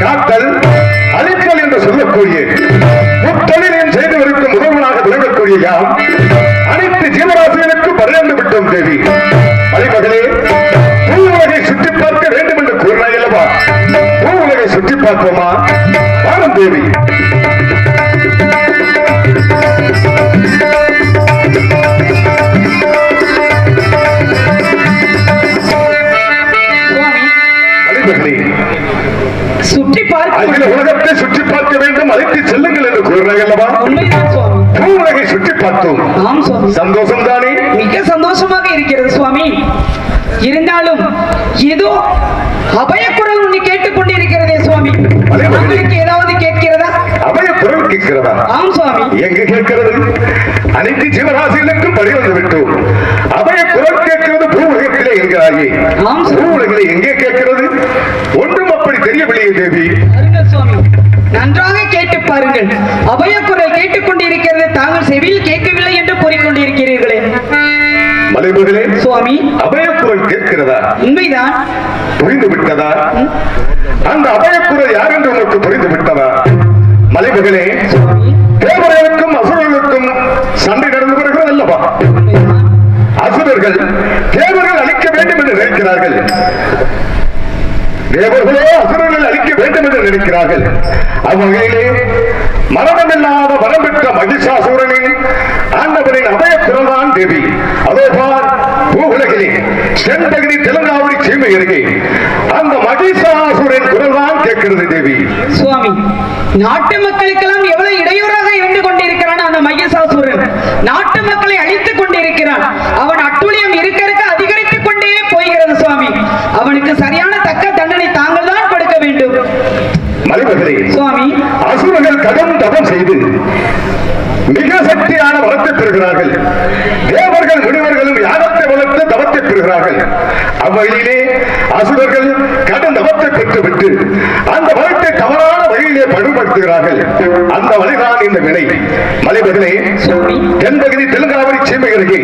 காத்தல் அழித்தல் என்று சொல்லக்கூடிய முத்தொழிலையும் செய்து வருக்கும் முதல்வனாக விளங்கக்கூடிய யாம் அனைத்து ஜீவராசிகளுக்கு பரிந்து விட்டோம் தேவி. மலைமகளே பூ உலகை சுற்றி பார்க்க வேண்டும் என்று கூறினாய் அல்லவா? பூ உலகை சுற்றி பார்ப்போமா? வாரம் தேவி. சுவாமி. சந்தோஷம் தானே? மிக சந்தோஷமாக இருக்கிறது சுவாமி. இருந்தாலும் ஏதோ அபயக்குரல் ஒண்ணு கேட்டுக்கொண்டிருக்கிறதே சுவாமி. உங்களுக்கு ஏதாவது கேட்கிறதா? அபய குரல் கேட்கிறதா? ஆம் சுவாமி. எங்க கேட்கிறது? அனைத்து ஜீவராசிகளுக்கும் படி வந்து விட்டோம் அபய குரல் கேட்கிறது பூ உலகத்திலே என்கிறாயே. ஆம் பூ சுவாமி. உலகிலே எங்கே கேட்கிறது? ஒன்றும் அப்படி தெரியவில்லையே தேவி. சுவாமி. நன்றாக பாருங்கள் அபயக்குரல் கேட்டுக்கொண்டிருக்கிறது. தாங்கள் செவியில் கேட்கவில்லை என்று கூறிக்கொண்டிருக்கிறீர்களே. மலைமகளே சுவாமி. அபய குரல் கேட்கிறதா? உண்மைதான். புரிந்து விட்டதா அந்த அபய குரல் யார் என்று உனக்கு புரிந்து விட்டதா மலைமகளே தேவர்களுக்கும் அசுரர்களுக்கும் சண்டை நடந்து வருகிறது அல்லவா. அசுரர்கள் தேவர்கள் அழிக்க வேண்டும் என்று நினைக்கிறார்கள். எவர்களோ அசுரர்கள் அழிக்க வேண்டும் என்று நினைக்கிறார்கள். அவ்வகையிலே மரணமில்லாத வரம் பெற்ற மகிஷாசூரனின் ஆண்டவரின் அபய பிறந்தான் தேவி. அதோ பார் பூகுலகிலே தென்பகுதி தெலுங்காவடி சீமை அருகே. அந்த மகிஷாசுரன் குரல்தான் கேட்கிறது தேவி. சுவாமி நாட்டு சுவாமி. அசுரர்கள் கடும் தபம் செய்து மிக சக்தியான வரத்தை பெறுகிறார்கள். தேவர்கள் முனிவர்களும் யாகத்தை வளர்த்து தவத்தை பெறுகிறார்கள். அவ்வழியிலே அசுரர்கள் கடும் தவத்தை பெற்றுவிட்டு அந்த வரத்தை தவறான வழியிலே பயன்படுத்துகிறார்கள் அந்த வழிதான் இந்த வினை. சுவாமி. தென்பகுதி தெலுங்காவரி சீமை அருகே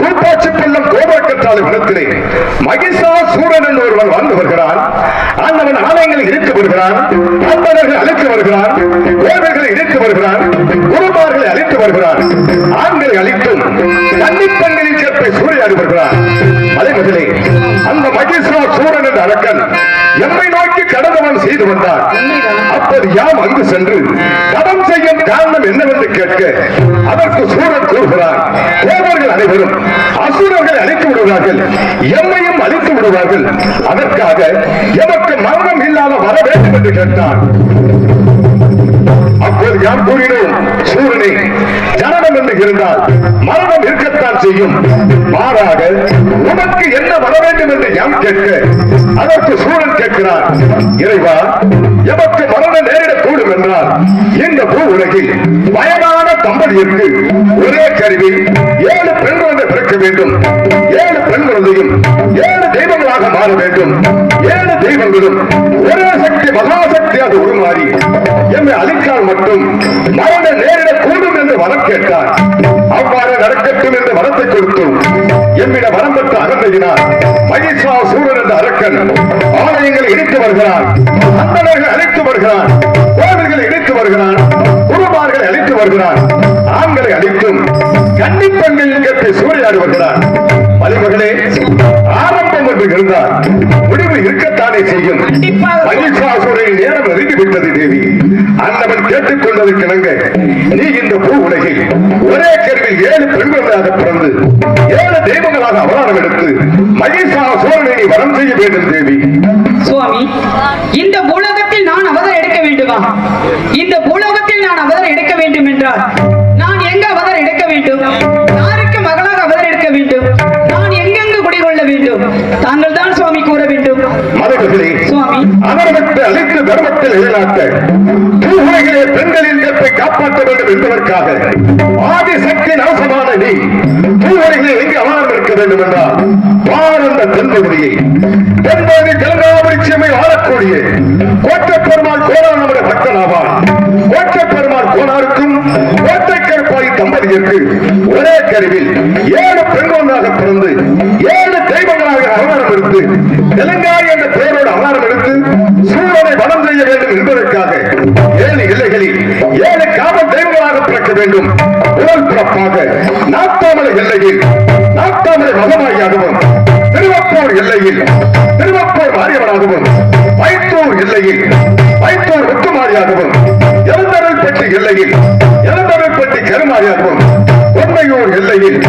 கூப்பாச்சி பள்ளம் கோபாக்கற்றாலை வனத்திலே மகிஷா சூரன் என்று ஒருவன் வாழ்ந்து வருகிறான். ஆண்டவன் ஆலயங்களை இழுத்து வருகிறான் அன்பர்கள் அழைத்து வருகிறான் கோவில்களை இழுத்து வருகிறான் குருமார்களை அழைத்து வருகிறான் ஆண்களை அழித்தும் தண்ணீர் சேர்ப்பை சூறையாடி வருகிறான் மலைமகளே அந்த மகிஷா சூரன் என்ற அரக்கன் எம்மை நோக்கி கடந்தவன் செய்து வந்தார் அப்போது யாம் அங்கு சென்று தவம் செய்யும் காரணம் என்னவென்று கேட்க அதற்கு சூரன் கூறுகிறார் தேவர்கள் அனைவரும் விடுவார்கள். எம்மையும் அழித்து விடுவார்கள். அதற்காக எமக்கு மரணம் இல்லாத வர வேண்டும் என்று கேட்டார். அப்போது யார் கூறினோம்? சூரியனை ஜனனம் என்று இருந்தால் மரணம் இருக்கத்தான் செய்யும். மாறாக உனக்கு என்ன வர வேண்டும் என்று யாம் கேட்க? அதற்கு சூரன் கேட்கிறார் இறைவா எமக்கு மரணம் நேரிடக்கூடும் என்றால் இந்த பூ உலகில் வயதான தம்பதியிற்கு ஒரே கருவி ஏழு பெண் குழந்தை பிறக்க வேண்டும். பெண் குழந்தையும் ஏழு தெய்வங்களாக மாற வேண்டும். ஏழு தெய்வங்களும் ஒரே சக்தி மகாசக்தியாக உருமாறி எம்மை அழித்தால் மட்டும் மரண நேரிட கூடும் என்று வரம் கேட்டார். அவ்வாறு நடக்கட்டும் என்று வரத்தை கொடுத்தோம். எம்மிட வரம் பெற்ற அகந்தையினார் மகிஷா சூரன் என்ற அரக்கன் ஆலயங்களை இணைத்து வருகிறான் அந்தனர்கள் அழைத்து வருகிறான் கோவில்களை இணைத்து வருகிறான் குருமார்களை அழைத்து வருகிறான் ஆண்களை அழைத்தும் கன்னிப்பெண்கள் கேட்டு சூறையாடி வருகிறான் ஆரம்பம் என்று இருந்தால் முடிவு இருக்கத்தானே செய்யும். நேரம் நெருங்கி விட்டது தேவி. அன்னவன் கேட்டுக் கொண்டது கிணங்க நீ இந்த பூ உலகில் ஒரே கருவில் ஏழு பெண்களாக பிறந்து ஏழு தெய்வங்களாக அவதாரம் எடுத்து மகிஷாசுரனை நீ வரம் செய்ய வேண்டும் தேவி. சுவாமி இந்த பூலோகத்தில் நான் அவதாரம் எடுக்க வேண்டுமா? இந்த பூலோகத்தில் நான் அவதாரம் எடுக்க வேண்டும் என்றால் நான் எங்க அவதாரம் எடுக்க வேண்டும்? தாங்கள் தான் சுவாமி கூற வேண்டும். மலைமகளே சுவாமி. அதர்மத்தை அழித்து தர்மத்தில் எதிராக்க பூ உலகிலே பெண்களின் காப்பாற்ற வேண்டும் என்பதற்காக ஆதிசக்தி நாசமான நீ பூ உலகிலே எங்கு அவதாரம் இருக்க வேண்டும் என்றால் பாரந்த தென்பகுதியை. தென்பகுதி தெலுங்காவரி சீமை வாழக்கூடிய கோட்டை பெருமாள் கோணா நம்முடைய பக்தனாவான். கோட்டை பெருமாள் கோணாருக்கும் கோட்டை கருப்பாய் தம்பதி மங்கையருக்கு ஒரே கருவில் ஏழு பெண்கொண்டாக பிறந்து ஏழு அவதாரம் இலங்காய் என்ற பெயரோடு அவதாரம் எடுத்து சூழலை வளம் செய்ய வேண்டும் என்பதற்காக ஏழு எல்லைகளில் ஏழு காவல் தெய்வங்களாக பிறக்க வேண்டும். முதல் பிறப்பாக நாட்டாமலை எல்லையில் நாட்டாமலை மகமாயாகவும் திருவப்பூர் எல்லையில் திருவப்பூர் மாரியவனாகவும் வைத்தூர் எல்லையில் வைத்தூர் முத்துமாரியாகவும் எழுந்தருள்பட்டி எல்லையில் எழுந்தருள்பட்டி கருமாரியாகவும் பொன்னையூர் எல்லையில்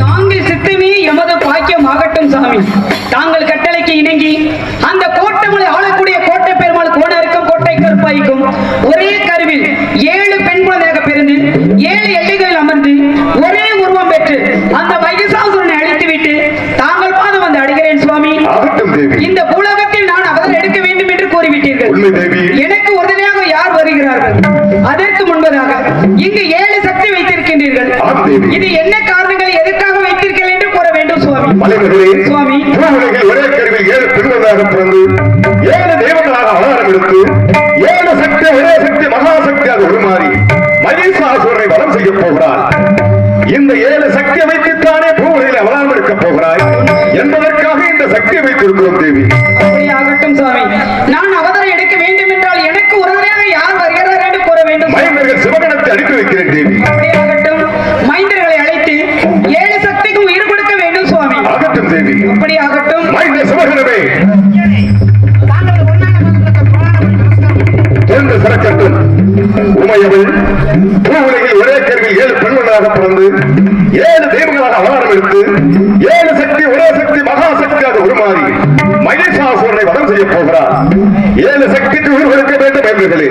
தாங்கள் சித்தமே எமது பாக்கியம் ஆகட்டும் சாமி. தாங்கள் கட்டளைக்கு இணங்கி அந்த கோட்டமலை ஆளக்கூடிய கோட்டை பெருமாள் கோணருக்கும் கோட்டை கருப்பாய்க்கும் ஒரே கருவில் ஏழு பெண் குழந்தையாக பிறந்து ஏழு எல்லைகளில் அமர்ந்து ஒரே உருவம் பெற்று அந்த மகிஷாசுரனை அழித்துவிட்டு தாங்கள் பாதம் வந்து அடைகிறேன் சுவாமி. இந்த பூலகத்தில் நான் அவதர் எடுக்க வேண்டும் என்று கூறிவிட்டீர்கள். எனக்கு உறுதுணையாக யார் வருகிறார்கள்? அதற்கு முன்பதாக இங்கு ஏழு சக்தி வைத்திருக்கின்றீர்கள் தேவி. இது என்ன காரணங்கள்? எதற்காக வைத்தீர்கள் என்று கூற வேண்டும் சுவாமி. மலைமகளே சுவாமி. பூவுலகில் ஒரே கருவில் ஏழு பெண்களாக பிறந்து ஏழு தெய்வங்களாக அவதாரம் எடுத்து ஏழு சக்தி ஒரே சக்தி மகாசக்தியாக உருமாறி மகேசாசுரனை வலம் செய்ய போகிறாள். இந்த ஏழு சக்தியை வைத்துத்தானே பூவுலகில் அவதாரம் எடுக்க போகிறாய். என்பதற்காக இந்த சக்தியை வைத்திருக்கிறோம் தேவி. உமையவள் பூவுலகில் ஒரே ஏழு பெண்களாக பிறந்து ஏழு தெய்வங்களாக அவதாரம் எடுத்து ஏழு சக்தி ஒரே சக்தி மகாசக்தியாக உருமாறி மகேசாசுரனை வதம் செய்ய போகிறார். ஏழு சக்திக்கு உயிர் வேண்டும் என்பர்களே